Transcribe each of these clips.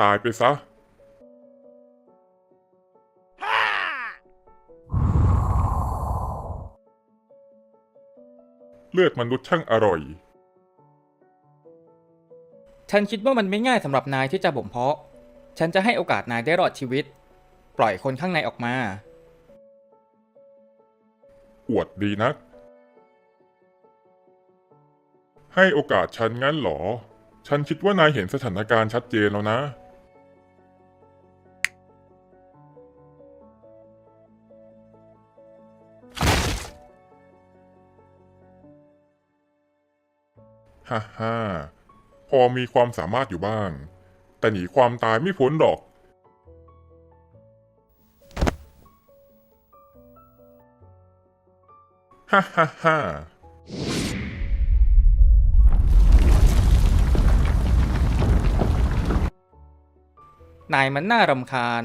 ตายไปซะ เลือดมนุษย์ช่างอร่อย ฉันคิดว่ามันไม่ง่ายสำหรับนายที่จะบ่มเพาะ ฉันจะให้โอกาสนายได้รอดชีวิต ปล่อยคนข้างในออกมา อวดดีนัก ให้โอกาสฉันงั้นเหรอ ฉันคิดว่านายเห็นสถานการณ์ชัดเจนแล้วนะ ฮ่าฮ่าพอมีความสามารถอยู่บ้าง แต่หนีความตายไม่พ้นหรอก ฮ่าฮ่าฮ่านายมันน่ารำคาญ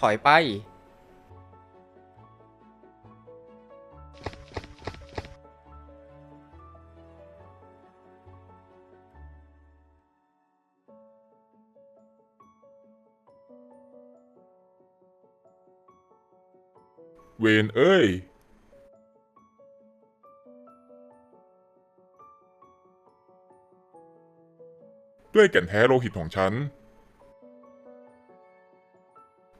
ถอยไป เวนเอ้ย ด้วยแก่นแท้โลหิตของฉัน